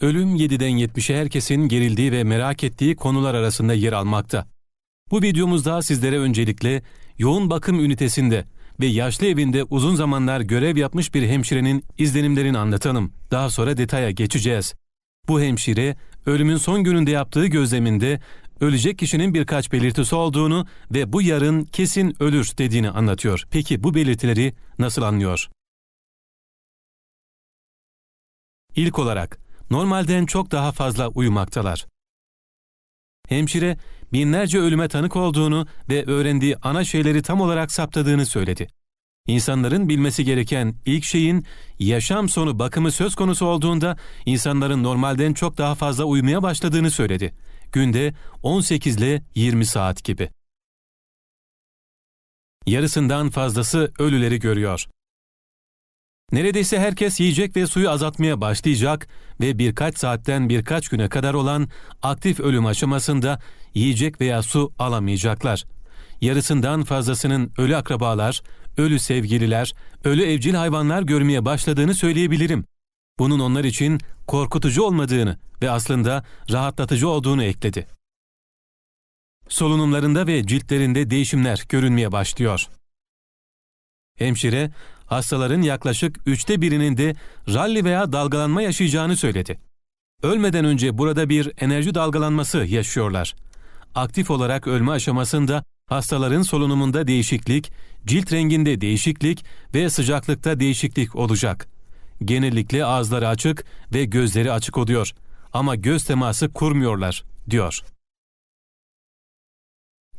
Ölüm 7'den 70'e herkesin gerildiği ve merak ettiği konular arasında yer almakta. Bu videomuzda sizlere öncelikle yoğun bakım ünitesinde ve yaşlı evinde uzun zamanlar görev yapmış bir hemşirenin izlenimlerini anlatalım. Daha sonra detaya geçeceğiz. Bu hemşire ölümün son gününde yaptığı gözleminde ölecek kişinin birkaç belirtisi olduğunu ve bu yarın kesin ölür dediğini anlatıyor. Peki bu belirtileri nasıl anlıyor? İlk olarak normalden çok daha fazla uyumaktalar. Hemşire binlerce ölüme tanık olduğunu ve öğrendiği ana şeyleri tam olarak saptadığını söyledi. İnsanların bilmesi gereken ilk şeyin yaşam sonu bakımı söz konusu olduğunda insanların normalden çok daha fazla uyumaya başladığını söyledi. Günde 18 ile 20 saat gibi. Yarısından fazlası ölüleri görüyor. Neredeyse herkes yiyecek ve suyu azaltmaya başlayacak ve birkaç saatten birkaç güne kadar olan aktif ölüm aşamasında yiyecek veya su alamayacaklar. Yarısından fazlasının ölü akrabalar, ölü sevgililer, ölü evcil hayvanlar görmeye başladığını söyleyebilirim. Bunun onlar için korkutucu olmadığını ve aslında rahatlatıcı olduğunu ekledi. Solunumlarında ve ciltlerinde değişimler görünmeye başlıyor. Hemşire, hastaların yaklaşık üçte birinin de ralli veya dalgalanma yaşayacağını söyledi. Ölmeden önce burada bir enerji dalgalanması yaşıyorlar. Aktif olarak ölme aşamasında hastaların solunumunda değişiklik, cilt renginde değişiklik ve sıcaklıkta değişiklik olacak. Genellikle ağızları açık ve gözleri açık oluyor ama göz teması kurmuyorlar, diyor.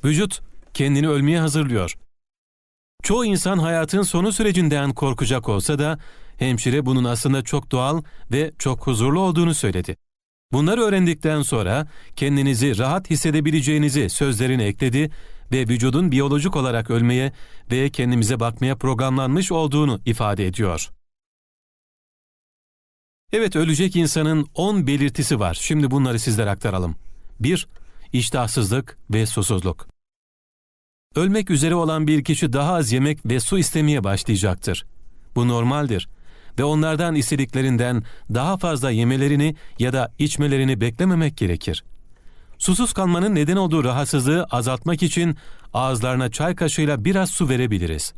Vücut kendini ölmeye hazırlıyor. Çoğu insan hayatın sonu sürecinden korkacak olsa da hemşire bunun aslında çok doğal ve çok huzurlu olduğunu söyledi. Bunları öğrendikten sonra kendinizi rahat hissedebileceğinizi sözlerine ekledi ve vücudun biyolojik olarak ölmeye ve kendimize bakmaya programlanmış olduğunu ifade ediyor. Evet ölecek insanın 10 belirtisi var. Şimdi bunları sizlere aktaralım. 1. İştahsızlık ve susuzluk. Ölmek üzere olan bir kişi daha az yemek ve su istemeye başlayacaktır. Bu normaldir ve onlardan istediklerinden daha fazla yemelerini ya da içmelerini beklememek gerekir. Susuz kalmanın neden olduğu rahatsızlığı azaltmak için ağızlarına çay kaşığıyla biraz su verebiliriz.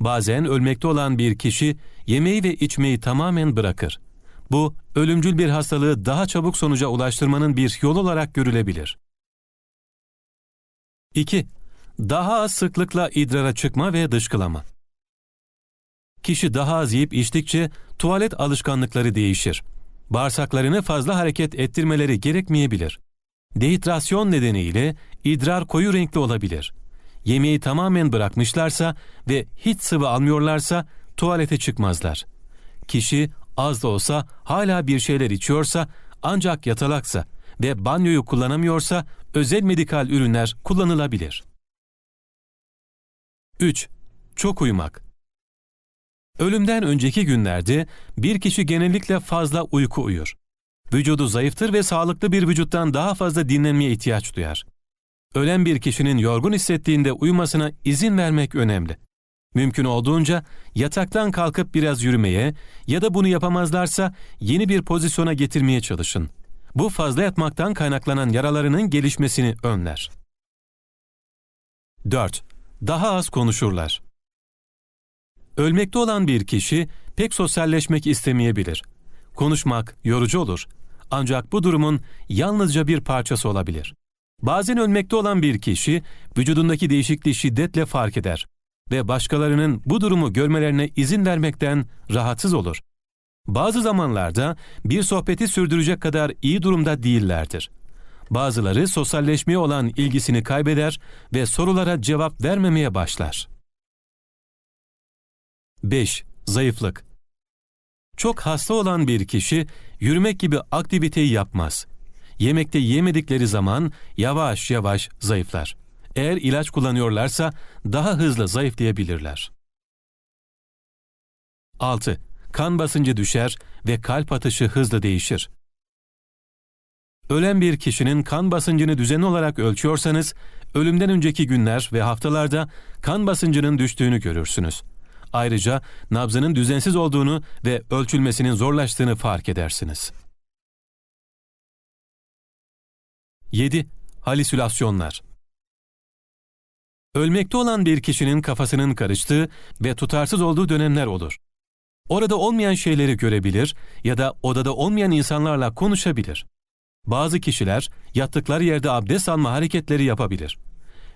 Bazen ölmekte olan bir kişi yemeği ve içmeyi tamamen bırakır. Bu ölümcül bir hastalığı daha çabuk sonuca ulaştırmanın bir yol olarak görülebilir. 2. Daha az sıklıkla idrara çıkma ve dışkılama. Kişi daha az yiyip içtikçe tuvalet alışkanlıkları değişir. Bağırsaklarını fazla hareket ettirmeleri gerekmeyebilir. Dehidrasyon nedeniyle idrar koyu renkli olabilir. Yemeği tamamen bırakmışlarsa ve hiç sıvı almıyorlarsa tuvalete çıkmazlar. Kişi az da olsa hala bir şeyler içiyorsa ancak yatalaksa ve banyoyu kullanamıyorsa özel medikal ürünler kullanılabilir. 3. Çok uyumak. Ölümden önceki günlerde bir kişi genellikle fazla uyku uyur. Vücudu zayıftır ve sağlıklı bir vücuttan daha fazla dinlenmeye ihtiyaç duyar. Ölen bir kişinin yorgun hissettiğinde uyumasına izin vermek önemli. Mümkün olduğunca yataktan kalkıp biraz yürümeye ya da bunu yapamazlarsa yeni bir pozisyona getirmeye çalışın. Bu fazla yatmaktan kaynaklanan yaralarının gelişmesini önler. 4. Daha az konuşurlar. Ölmekte olan bir kişi pek sosyalleşmek istemeyebilir. Konuşmak yorucu olur. Ancak bu durumun yalnızca bir parçası olabilir. Bazen ölmekte olan bir kişi vücudundaki değişikliği şiddetle fark eder ve başkalarının bu durumu görmelerine izin vermekten rahatsız olur. Bazı zamanlarda bir sohbeti sürdürecek kadar iyi durumda değillerdir. Bazıları sosyalleşmeye olan ilgisini kaybeder ve sorulara cevap vermemeye başlar. 5. Zayıflık Çok hasta olan bir kişi yürümek gibi aktiviteyi yapmaz. Yemekte yemedikleri zaman yavaş yavaş zayıflar. Eğer ilaç kullanıyorlarsa daha hızlı zayıflayabilirler. 6. Kan basıncı düşer ve kalp atışı hızlı değişir. Ölen bir kişinin kan basıncını düzenli olarak ölçüyorsanız, ölümden önceki günler ve haftalarda kan basıncının düştüğünü görürsünüz. Ayrıca nabzının düzensiz olduğunu ve ölçülmesinin zorlaştığını fark edersiniz. 7. Halüsinasyonlar Ölmekte olan bir kişinin kafasının karıştığı ve tutarsız olduğu dönemler olur. Orada olmayan şeyleri görebilir ya da odada olmayan insanlarla konuşabilir. Bazı kişiler yattıkları yerde abdest alma hareketleri yapabilir.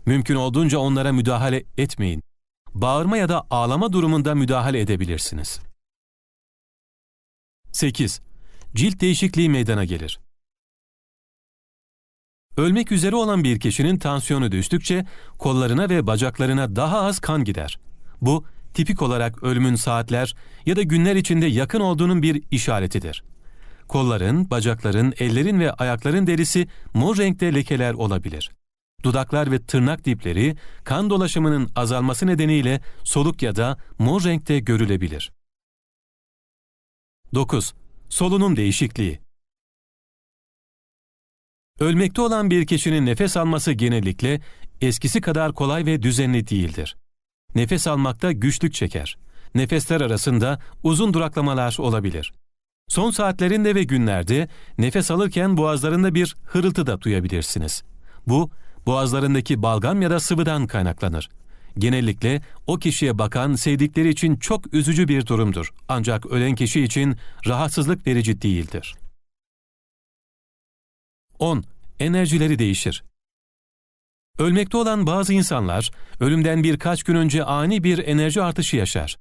Mümkün olduğunca onlara müdahale etmeyin. Bağırma ya da ağlama durumunda müdahale edebilirsiniz. 8. Cilt değişikliği meydana gelir. Ölmek üzere olan bir kişinin tansiyonu düştükçe kollarına ve bacaklarına daha az kan gider. Bu tipik olarak ölümün saatler ya da günler içinde yakın olduğunun bir işaretidir. Kolların, bacakların, ellerin ve ayakların derisi mor renkte lekeler olabilir. Dudaklar ve tırnak dipleri kan dolaşımının azalması nedeniyle soluk ya da mor renkte görülebilir. 9. Solunum değişikliği Ölmekte olan bir kişinin nefes alması genellikle eskisi kadar kolay ve düzenli değildir. Nefes almakta güçlük çeker. Nefesler arasında uzun duraklamalar olabilir. Son saatlerinde ve günlerde nefes alırken boğazlarında bir hırıltı da duyabilirsiniz. Bu, boğazlarındaki balgam ya da sıvıdan kaynaklanır. Genellikle o kişiye bakan sevdikleri için çok üzücü bir durumdur. Ancak ölen kişi için rahatsızlık verici değildir. 10. Enerjileri değişir. Ölmekte olan bazı insanlar ölümden birkaç gün önce ani bir enerji artışı yaşar.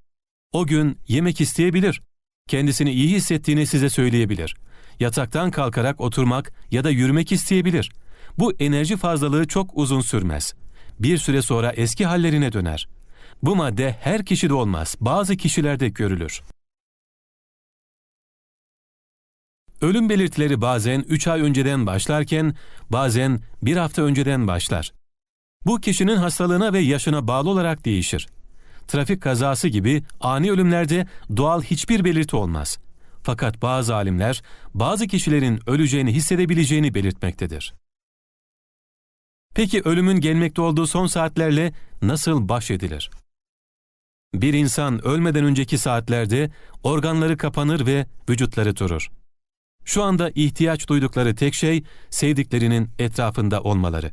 O gün yemek isteyebilir. Kendisini iyi hissettiğini size söyleyebilir. Yataktan kalkarak oturmak ya da yürümek isteyebilir. Bu enerji fazlalığı çok uzun sürmez. Bir süre sonra eski hallerine döner. Bu madde her kişide olmaz, bazı kişilerde görülür. Ölüm belirtileri bazen 3 ay önceden başlarken bazen bir hafta önceden başlar. Bu kişinin hastalığına ve yaşına bağlı olarak değişir. Trafik kazası gibi ani ölümlerde doğal hiçbir belirti olmaz. Fakat bazı alimler bazı kişilerin öleceğini hissedebileceğini belirtmektedir. Peki ölümün gelmekte olduğu son saatlerle nasıl baş edilir? Bir insan ölmeden önceki saatlerde organları kapanır ve vücutları durur. Şu anda ihtiyaç duydukları tek şey sevdiklerinin etrafında olmaları.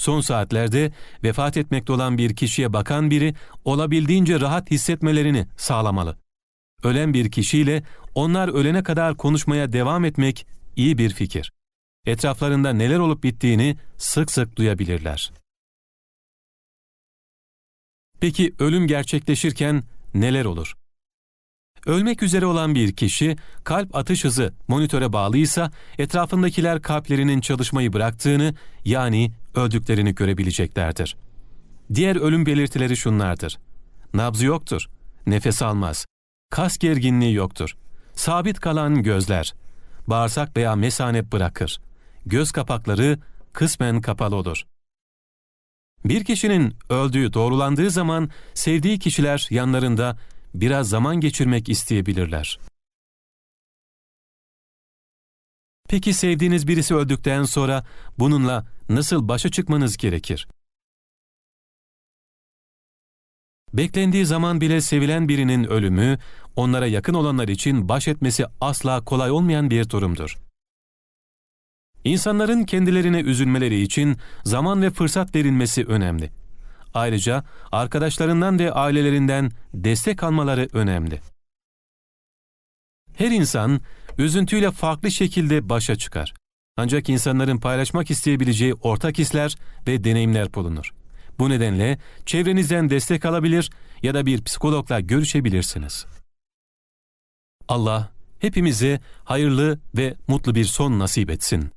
Son saatlerde vefat etmekte olan bir kişiye bakan biri olabildiğince rahat hissetmelerini sağlamalı. Ölen bir kişiyle onlar ölene kadar konuşmaya devam etmek iyi bir fikir. Etraflarında neler olup bittiğini sık sık duyabilirler. Peki ölüm gerçekleşirken neler olur? Ölmek üzere olan bir kişi kalp atış hızı monitöre bağlıysa etrafındakiler kalplerinin çalışmayı bıraktığını yani öldüklerini görebileceklerdir. Diğer ölüm belirtileri şunlardır. Nabzı yoktur, nefes almaz, kas gerginliği yoktur, sabit kalan gözler, bağırsak veya mesane bırakır, göz kapakları kısmen kapalı olur. Bir kişinin öldüğü doğrulandığı zaman sevdiği kişiler yanlarında biraz zaman geçirmek isteyebilirler. Peki sevdiğiniz birisi öldükten sonra bununla nasıl başa çıkmanız gerekir? Beklendiği zaman bile sevilen birinin ölümü, onlara yakın olanlar için baş etmesi asla kolay olmayan bir durumdur. İnsanların kendilerine üzülmeleri için zaman ve fırsat verilmesi önemli. Ayrıca arkadaşlarından ve ailelerinden destek almaları önemli. Her insan üzüntüyle farklı şekilde başa çıkar. Ancak insanların paylaşmak isteyebileceği ortak hisler ve deneyimler bulunur. Bu nedenle çevrenizden destek alabilir ya da bir psikologla görüşebilirsiniz. Allah hepimize hayırlı ve mutlu bir son nasip etsin.